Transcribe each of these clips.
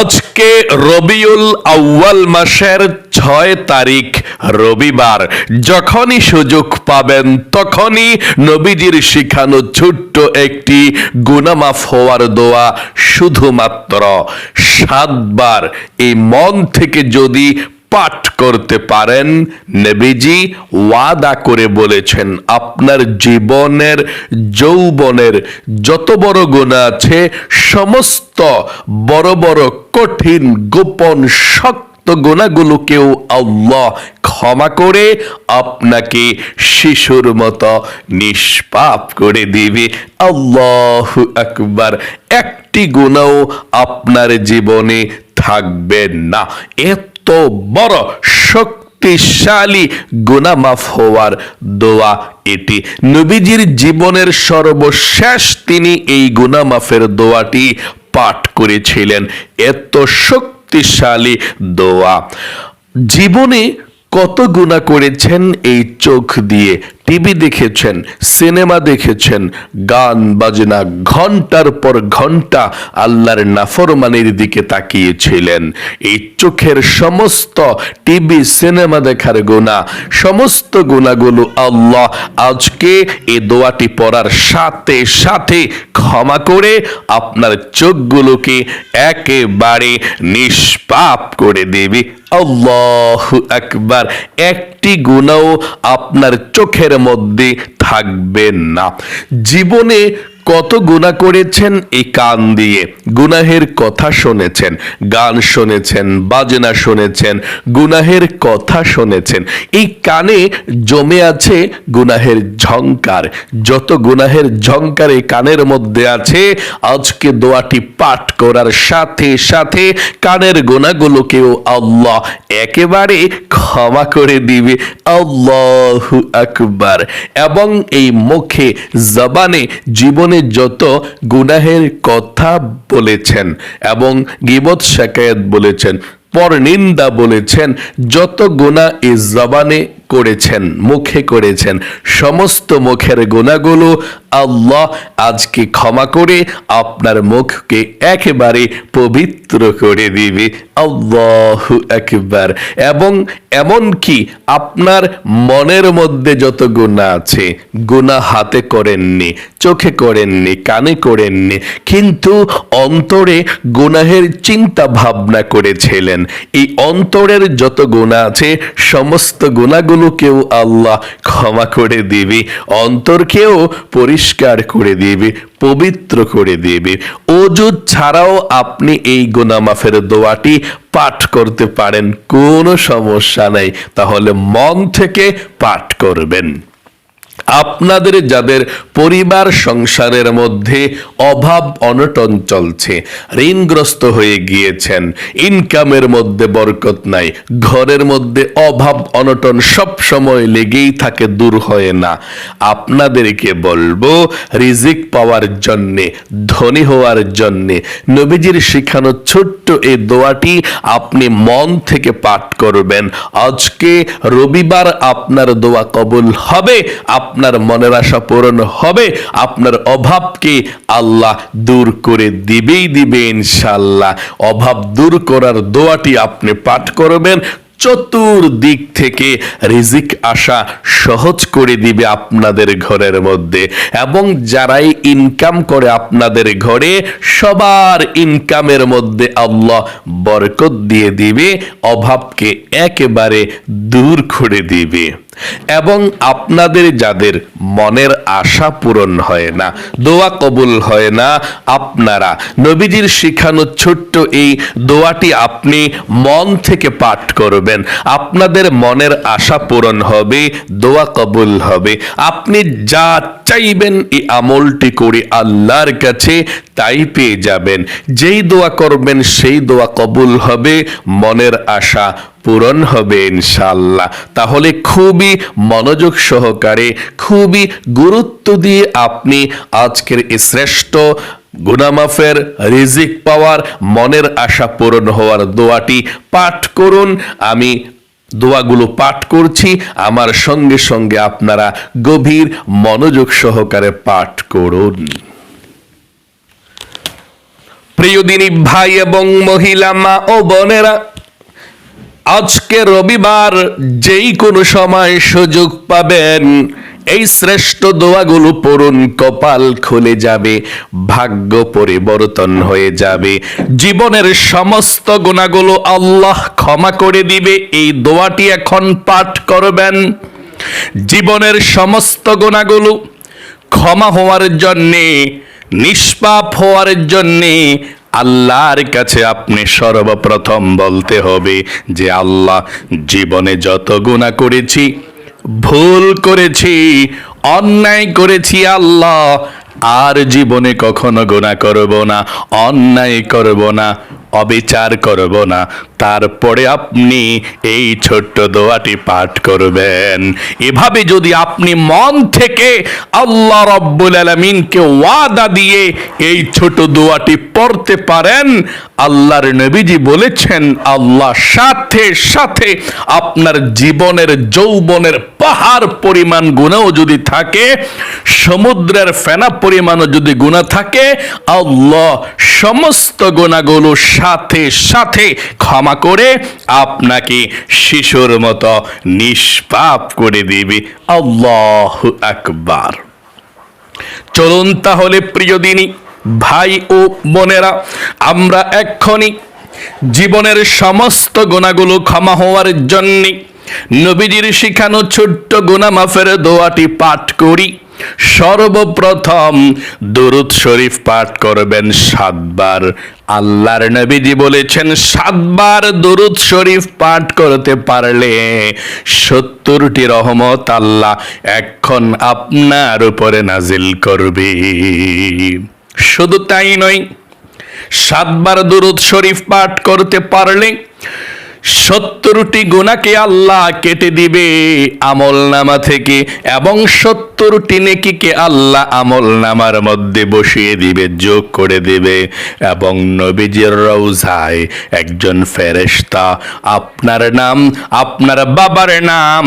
আজকে রবিউল আউয়াল মাসের ছয় তারিখ, রবিবার। যখনই সুযোগ পাবেন, তখনই নবীজির শিখানো ছোট্ট একটি গুনামাফ হওয়ার দোয়া শুধুমাত্র সাতবার। এই মন থেকে যদি পাঠ করতে পারেন। নবীজি ওয়াদা করে বলেছেন, আপনার জীবনের, যৌবনের যত বড় গুণা আছে, সমস্ত বড় বড় কঠিন গোপন শক্ত গুণাগুলোকেও আল্লাহ ক্ষমা করে আপনাকে শিশুর মতো নিষ্পাপ করে দিবে। আল্লাহ আকবার। একটি গুণাও আপনার জীবনে থাকবে না। এত বড় শক্তিশালী গুণামাফ মাফ হওয়ার দোয়া এটি। নবীজির জীবনের সর্বশেষ তিনি এই গুনামাফের দোয়াটি পাঠ করেছিলেন। এত শক্তিশালী দোয়া। জীবনে কত গুণা করেছেন এই চোখ দিয়ে? টিভি দেখেছেন, সিনেমা দেখেছেন, গান বাজনা ঘণ্টার পর ঘণ্টা আল্লাহর নাফরমানির দিকে তাকিয়েছিলেন। এই চোখের সমস্ত টিভি, সিনেমা দেখার গুণা সমস্ত গুণাগুলো আল্লাহ আজকে এই দোয়াটি পড়ার সাথে সাথে ক্ষমা করে আপনার চোখগুলোকে একেবারে নিষ্পাপ করে দেবে। আল্লাহ আকবার একটি গুণাও আপনার চোখের মধ্যে থাকবে না। জীবনে কত গুণা করেছেন এই কান দিয়ে? গুনাহের কথা শুনেছেন, গান শুনেছেন, বাজনা শুনেছেন, গুনাহের কথা শুনেছেন। এই কানে জমে আছে গুনাহের ঝংকার। যত গুনাহের ঝংকার এই কানের মধ্যে আছে, আজকে দোয়াটি পাঠ করার সাথে সাথে কানের গুণাগুলোকেও আল্লাহ একেবারে ক্ষমা করে দিবে। আল্লাহ আকবার। এবং এই মুখে, জবানে, জীবনে যত গুনাহের কথা বলেছেন এবং গিবত শেখায়ত বলেছেন পর নিন্দা বলেছেন, যত গুণা এই জবানে করেছেন, মুখে করেছেন। সমস্ত মুখের গুণাগুলো আল্লাহ আজকে ক্ষমা করে আপনার মুখকে একেবারে পবিত্র করে দিবে। আল্লাহ একবার এবং এমন কি আপনার মনের মধ্যে যত গুণা আছে, গুণা হাতে করেননি, চোখে করেননি, কানে করেননি, কিন্তু অন্তরে গুনাহের চিন্তা ভাবনা করেছিলেন। এই অন্তরের যত গুণা আছে, সমস্ত গুণাগুলোকেও আল্লাহ ক্ষমা করে দিবে অন্তরকেও পরিষ্কার করে দিবে, পবিত্র করে দিবে। অজুদ ছাড়াও আপনি এই গুনামাফের দোয়াটি পাঠ করতে পারেন, কোনো সমস্যা নাই। তাহলে মন থেকে পাঠ করবেন। আপনাদের যাদের পরিবার সংসারের মধ্যে অভাব অনটন চলছে, ঋণগ্রস্ত হয়ে গিয়েছেন, ইনকামের মধ্যে বরকত নাই, ঘরের মধ্যে অভাব অনটন সব সময় লেগেই থাকে, দূর হয় না। আপনাদেরকে বলব, রিজিক পাওয়ার জন্যে, ধনী হওয়ার জন্যে, নবীজির শিখানো ছোট্ট এই দোয়াটি আপনি মন থেকে পাঠ করবেন। আজকে রবিবার আপনার দোয়া কবুল হবে আপনার মনের আশা পূরণ হবে, আপনার অভাবকে আল্লাহ দূর করে দিবেই দিবে ইনশাল্লাহ অভাব দূর করার দোয়াটি আপনি পাঠ করবেন, চতুর্দিক থেকে রিজিক আসা সহজ করে দিবে আপনাদের ঘরের মধ্যে। এবং যারাই ইনকাম করে আপনাদের ঘরে, সবার ইনকামের মধ্যে আল্লাহ বরকত দিয়ে দিবে, অভাবকে একেবারে দূর করে দিবে। এবং আপনাদের যাদের মনের আশা পূরণ হয় না, দোয়া কবুল হয় না, আপনারা নবীজির শিখানো ছোট্ট এই দোয়াটি আপনি মন থেকে পাঠ করবেন। আপনাদের মনের আশা পূরণ হবে, দোয়া কবুল হবে। আপনি যা চাইবেন এই আমলটি করে আল্লাহর কাছে, তাই পেয়ে যাবেন। যেই দোয়া করবেন, সেই দোয়া কবুল হবে, মনের আশা পূরণ হবে ইনশাল্লাহ তাহলে খুবই মনোযোগ সহকারে, খুবই গুরুত্ব দিয়ে আপনি আজকের এই শ্রেষ্ঠ গুনামাফের রিজিক পাওয়ার মনের আশা পূরণ হওয়ার দোয়াটি পাঠ করুন। আমি দোয়াগুলো পাঠ করছি। আমার সঙ্গে সঙ্গে আপনারা গভীর মনোযোগ সহকারে পাঠ করুন। প্রিয়দিনী ভাই এবং মহিলা মা ও বোনেরা, আজকে রবিবার যেই কোনো সময় সুযোগ পাবেন। এই শ্রেষ্ঠ দোয়াগুলো পড়ুন, কপাল খুলে যাবে, ভাগ্য পরিবর্তন হয়ে যাবে। জীবনের সমস্ত গুণাগুলো আল্লাহ ক্ষমা করে দিবে, এই দোয়াটি এখন পাঠ করবেন। জীবনের সমস্ত গুণাগুলো ক্ষমা হওয়ার জন্যে, নিষ্পাপ হওয়ার জন্যে আল্লাহর কাছে আপনি সর্বপ্রথম বলতে হবে যে, আল্লাহ, জীবনে যত গুণা করেছি ভুল করেছি, অন্যায় করেছি আল্লাহ। আর জীবনে কখনো গোনা করব না, অন্যায় করব না, অবিচার করব না। তারপরে আপনি এই ছোট্ট দোয়াটি পাঠ করবেন। এভাবে যদি আপনি মন থেকে আল্লাহ রব্বুল আলমিনকে ওয়াদা দিয়ে এই ছোট দোয়াটি পড়তে পারেন, আল্লাহর নবীজি বলেছেন, আল্লাহ সাথে সাথে আপনার জীবনের যৌবনের পাহাড় পরিমাণ গুণাও যদি থাকে, সমুদ্রের ফেনা পরিমাণও যদি গুণা থাকে, আল্লাহ সমস্ত গুণাগুলো সাথে সাথে ক্ষমা করে আপনাকে শিশুর মতো নিষ্পাপ করে দিবে। আল্লাহ আকবার। চলুন তাহলে প্রিয় দিনী, ভাই ও বোনেরা, আমরা এক্ষণি জীবনের সমস্ত গুণাগুলো ক্ষমা হওয়ার জন্যে নবীজির শিখানো ছোট্ট গুণা মাফের দোয়াটি পাঠ করি। সর্বপ্রথম দুরুদ শরীফ পাঠ করবেন সাতবার। আল্লাহর নবীজি বলেছেন, সাতবার দুরুদ শরীফ পাঠ করতে পারলে সত্তরটি রহমত আল্লাহ এখন আপনার উপরে নাজিল করবে। শুধু তাই নয়, সাতবার দুরুদ শরীফ পাঠ করতে পারলে সত্তরটি গুণাকে আল্লাহ কেটে দিবে আমল নামা থেকে, এবং সত্তরটি নেকিকে আল্লাহ আমল নামার মধ্যে বসিয়ে দিবে, যোগ করে দিবে। এবং নবীজির রৌজায় একজন ফেরেশতা, আপনার নাম, আপনার বাবার নাম,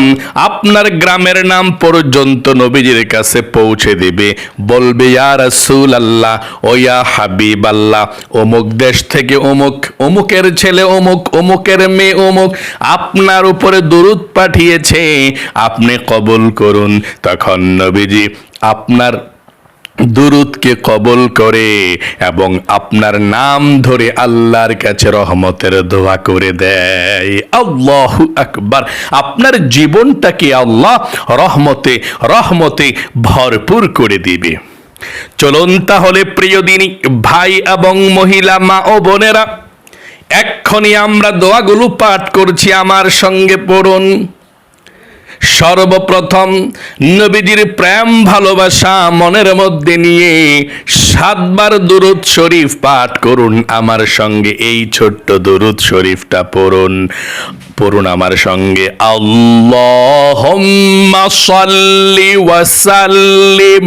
আপনার গ্রামের নাম পর্যন্ত নবীজির কাছে পৌঁছে দিবে। বলবে, ইয়া রাসূল আল্লাহ ও হাবিব আল্লাহ অমুক দেশ থেকে অমুক, অমুকের ছেলে অমুক, অমুকের মেয়ে অমুক আপনার উপরে দরুদ পাঠিয়েছে। আপনি কবুল করুন। তখন নবীজি আপনার দুরুদকে কবল করে এবং আপনার নাম ধরে আল্লাহর কাছে রহমতের দোয়া করে দেয়। আল্লাহ আকবার। আপনার জীবনটাকে আল্লাহ রহমতে রহমতে ভরপুর করে দিবে। চলুন তাহলে প্রিয় দিনী, ভাই এবং মহিলা, মা ও বোনেরা এক্ষণি আমরা দোয়াগুলো পাঠ করছি আমার সঙ্গে পড়ুন। সর্বপ্রথম নবীজির প্রেম, ভালোবাসা মনের মধ্যে নিয়ে সাতবার দুরুদ শরীফ পাঠ করুন আমার সঙ্গে, এই ছোট্ট দুরুদ শরীফটা পড়ুন। পড়ুন আমার সঙ্গে আল্লাহ সাল্লি ওয়াসাল্লিম।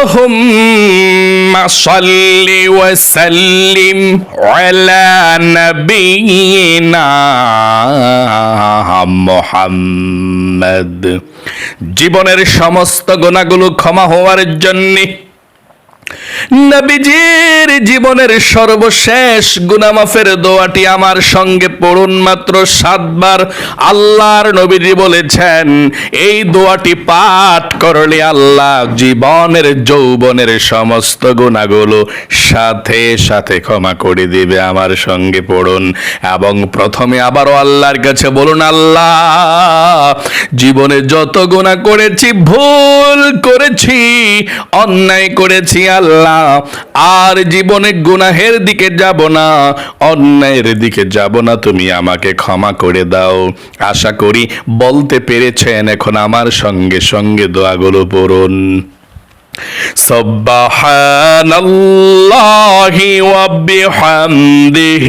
اللهم صل وسلم على نبينا محمد জীবনের সমস্ত গুণাগুলো ক্ষমা হওয়ার জন্যে নবীজির জীবনের সর্বশেষ গুনামাফের দোয়াটি আমার সঙ্গে পড়ুন মাত্র সাতবার। আল্লাহর নবীজি বলেছেন, এই দোয়াটি পাঠ করলে আল্লাহ জীবনের, যৌবনের সমস্ত গুণাগুলো সাথে সাথে ক্ষমা করে দিবে আমার সঙ্গে পড়ুন। এবং প্রথমে আবারও আল্লাহর কাছে বলুন, আল্লাহ, জীবনে যত গুণা করেছি, ভুল করেছি, অন্যায় করেছি, আল্লাহ আর জীবনে গুনাহের দিকে যাব না অন্যায়ের দিকে যাব না তুমি আমাকে ক্ষমা করে দাও আশা করি বলতে পেরেছেন এখন আমার সঙ্গে সঙ্গে দোয়াগুলো পড়ুন سبحان الله وبحمده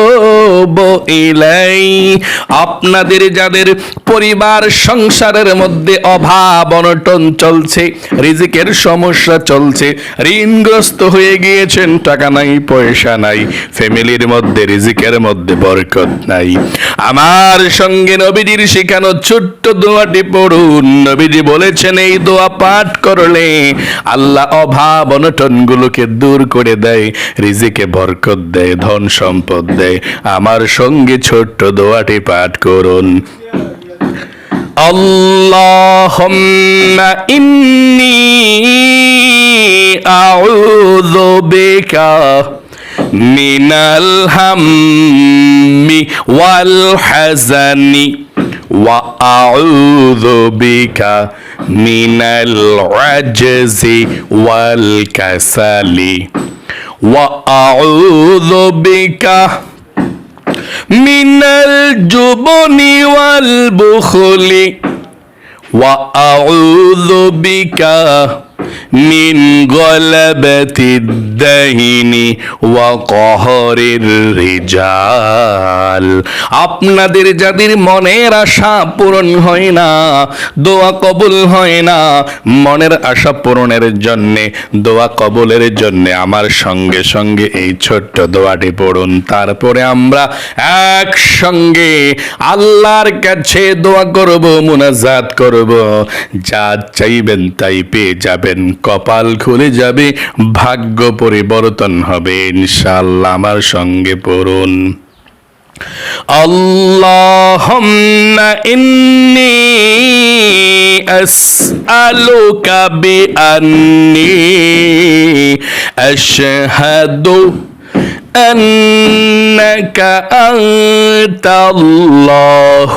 ইলাই। আপনাদের যাদের পরিবার সংসারের মধ্যে অভাব অনটন চলছে, রিজিকের সমস্যা চলছে, ঋণগ্রস্ত হয়ে গিয়েছেন, টাকা নাই, পয়সা নাই, ফ্যামিলির মধ্যে, রিজিকের মধ্যে বরকত নাই। আমার সঙ্গে নবীজির শেখানো ছোট্ট দোয়াটি পড়ুন। নবীজি বলেছেন, এই দোয়া পাঠ করলে আল্লাহ অভাব অনটনগুলোকে দূর করে দেয়, রিজিকে বরকত দেয়, ধন সম্পদ দেয়। আমার সঙ্গে ছোট্ট দোয়াটি পাঠ করুন اللهم إني أعوذ بك من الهم والحزن وأعوذ بك من العجز والكسل وأعوذ بك من الجبن والبخل وأعوذ بك من غلبة الدين وقهر الرجال আপনাদের যাদের মনের আশা পূরণ হয় না দোয়া কবুল হয় না মনের আশা পূরণের জন্যে দোয়া কবুলের জন্য আমার সঙ্গে সঙ্গে এই ছোট্ট দোয়াটি পড়ুন তারপরে আমরা একসঙ্গে আল্লাহর কাছে দোয়া করব মুনাজাত করব যা চাইবেন তাই পেয়ে যাবেন কপাল খুলে যাবে ভাগ্য পরিবর্তন হবে ইনশাআল্লাহ আমার সঙ্গে পড়ুন اللهم إني أسألك بأني أشهد أنك أنت الله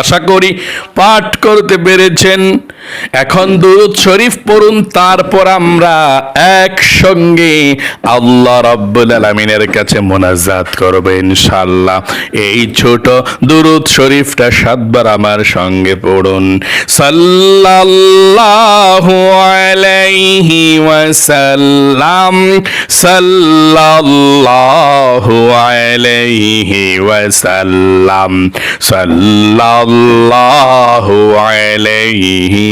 আশা করি পাঠ করতে পেরেছেন। এখন দুরুদ শরীফ পড়ুন, তারপর আমরা একসঙ্গে আল্লাহ রাব্বুল আলামিনের কাছে মোনাজাত করব ইনশাআল্লাহ। এই ছোট দুরুদ শরীফটা সাতবার আমার সঙ্গে পড়ুন। সাল্লাল্লাহু আলাইহি ওয়াসাল্লাম, সাল্লাল্লাহু আলাইহি ওয়াসাল্লাম, সাল্লাল্লাহু আলাইহি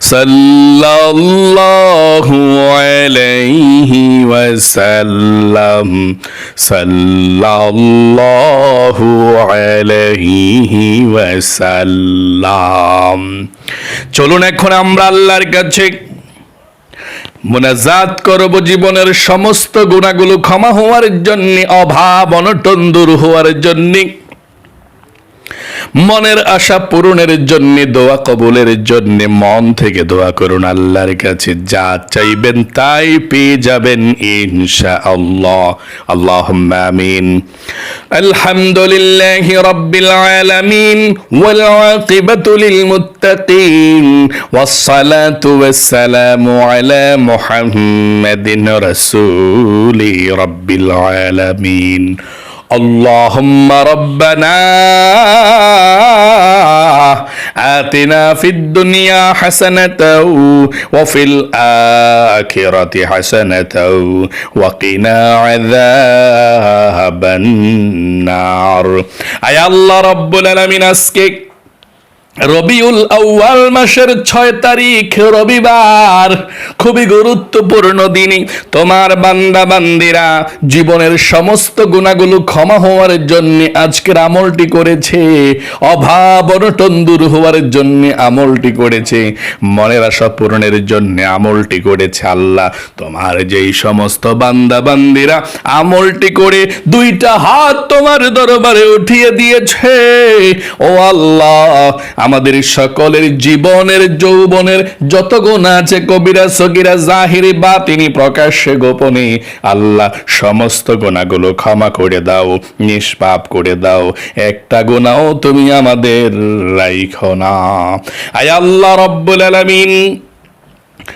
সাল্লাল্লাহু আলাইহি ওয়াসাল্লাম, সাল্লাল্লাহু আলাইহি ওয়াসাল্লাম। চলুন এখন আমরা আল্লাহর কাছে মোনাজাত করব জীবনের সমস্ত গুণাগুলো ক্ষমা হওয়ার জন্য, অভাব অনটন দূর হওয়ার জন্যে। মনের আশা পূরণের জন্য দোয়া, কবুলের জন্য মন থেকে দোয়া করুন আল্লাহর কাছে। যা চাইবেন তাই পেয়ে যাবেন ইনশা আল্লাহ আল্লাহ আমিন। আলহামদুলিল্লাহ রব্বিল আলামিন ওয়াল আকিবাতু লিল মুত্তাকিন ওয়াস সালাতু ওয়াস সালামু আলা মুহাম্মাদিন রাসূলি রব্বিল আলামিন। اللهم ربنا آتنا في الدنيا حسنة وفي الآخرة حسنة وقنا عذاب النار أي الله رب العالمين أسكك রবিউল আউয়াল মাসের ছয় তারিখ, রবিবার। খুবই গুরুত্বপূর্ণ দিনই। তোমার বান্দা বান্দিরা, জীবনের সমস্ত গুণাগুলো ক্ষমা হওয়ার জন্য আজকের আমলটি করেছে। অভাব অনটন দূর হওয়ার জন্য আমলটি করেছে। মনের আশা পূরণের জন্য আমলটি করেছে আল্লাহ। তোমার যেই সমস্ত বান্দা বান্দিরা আমলটি করে দুইটা হাত তোমার দরবারে উঠিয়ে দিয়েছে। ও আল্লাহ আমাদের সকলের জীবনের যৌবনের যত গুণ আছে, কবিরা, সগিরা, জাহিরি বা তিনি প্রকাশ্যে, গোপনে, আল্লাহ সমস্ত গোনাগুলো ক্ষমা করে দাও, নিষ্পাপ করে দাও। একটা গোনাও তুমি আমাদের রাইখ না। আয় আল্লাহ রব্বুল আলামিন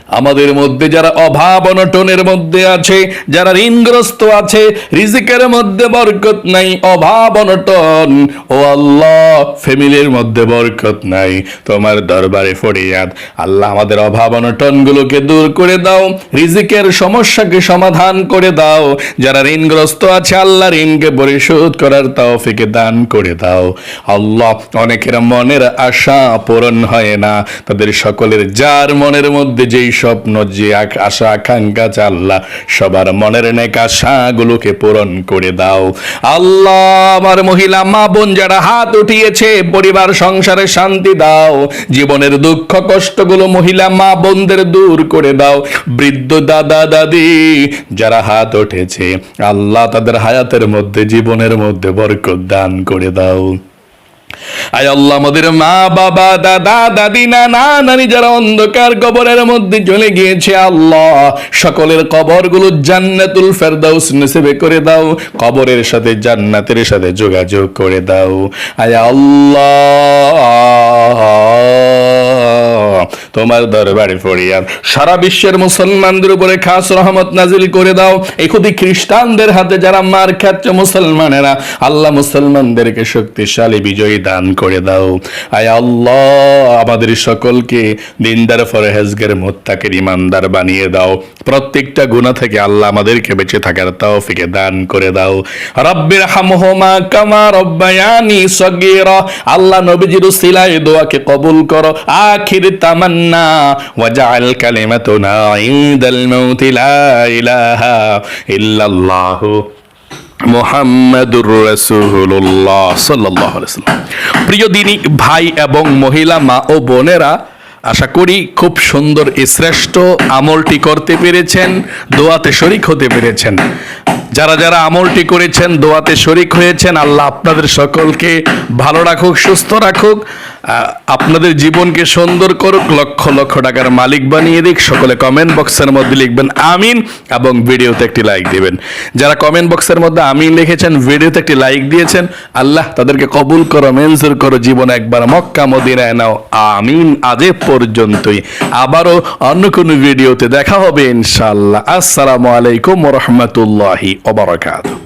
আমাদের মধ্যে যারা অভাব অনটনের মধ্যে আছে, যারা ঋণগ্রস্ত আছে, রিজিকের মধ্যে বরকত নাই, অভাব অনটন। ও আল্লাহ, ফ্যামিলির মধ্যে বরকত নাই। তোমার দরবারে ফরিয়াদ। আল্লাহ আমাদের অভাব অনটন গুলোকে দূর করে দাও, রিজিকের সমস্যাকে সমাধান করে দাও। যারা ঋণগ্রস্ত আছে, আল্লাহ ঋণকে পরিশোধ করার তৌফিকে দান করে দাও। আল্লাহ অনেকের মনের আশা পূরণ হয় না। তাদের সকলের যার মনের মধ্যে যেই স্বপ্ন যে আশা, আকাঙ্ক্ষা আল্লাহ সবার মনের নেক আশাগুলোকে পূরণ করে দাও। আল্লাহ, আমার মহিলা, মা বোন যারা হাত উঠিয়েছে, পরিবার, সংসারে শান্তি দাও। জীবনের দুঃখ, কষ্টগুলো মহিলা, মা বোনদের দূর করে দাও। বৃদ্ধ দাদা, দাদি যারা হাত উঠেছে, আল্লাহ তাদের হায়াতের মধ্যে, জীবনের মধ্যে বরকত দান করে দাও। আয় আল্লাহ, আমাদের মা, বাবা, দাদা, দাদি, নানা, নানি যারা অন্ধকার কবরের মধ্যে চলে গিয়েছে, আল্লাহ, সকলের কবরগুলো জান্নাতুল ফেরদাউস নসিবে করে দাও, কবরের সাথে জান্নাতের সাথে যোগাযোগ করে দাও। আয় আল্লাহ। তোমার দরবারে ফরিয়াদ সারা বিশ্বের মুসলমানদের উপরে খাস রহমত নাজিল করে দাও। এখুদি খ্রিস্টানদের হাতে যারা মার খাচ্ছে মুসলমানেরা, আল্লাহ মুসলমানদেরকে শক্তিশালী বিজয়ী দান করে দাও। আয় আল্লাহ, আমাদের সকলকে দিনদার ফরহেজগের মোত্তাকের ইমানদার বানিয়ে দাও। প্রত্যেকটা গুণা থেকে আল্লাহ আমাদেরকে বেঁচে থাকার তৌফিকে দান করে দাও। রব্বির হামহুমা কামা রব্বায়ানি সগীরা। আল্লাহ নবীজির উসিলায় দোয়াকে কবুল করো। আখির তামান্না, ওয়াজআল কালিমাতুনা ইনদাল মাউত লা ইলাহা ইল্লাল্লাহ মোহাম্মদুর প্রিয় দিনী, ভাই এবং মহিলা, মা ও বোনেরা, আশা করি খুব সুন্দর শ্রেষ্ঠ আমলটি করতে পেরেছেন, দোয়াতে শরিক হতে পেরেছেন। যারা যারা আমলটি করেছেন, দোয়াতে শরিক হয়েছেন, আল্লাহ আপনাদের সকলকে ভালো রাখুক, সুস্থ রাখুক। আপনাদের জীবনকে সুন্দর করুক, লক্ষ লক্ষ টাকার মালিক বানিয়ে দিক। সকলে কমেন্ট বক্সের মধ্যে লিখবেন আমিন এবং ভিডিওতে একটি লাইক দিবেন। যারা কমেন্ট বক্সের মধ্যে আমিন লিখেছেন, ভিডিওতে একটি লাইক দিয়েছেন, আল্লাহ তাদেরকে কবুল করো মেনজুর করো, জীবন একবার মক্কা, মদিনায় নাও। আমিন আজ পর্যন্তই। আবারও অন্য কোনো ভিডিওতে দেখা হবে ইনশাআল্লাহ। আসসালামু আলাইকুম রহমতুল্লাহি ওবরাকাতুহ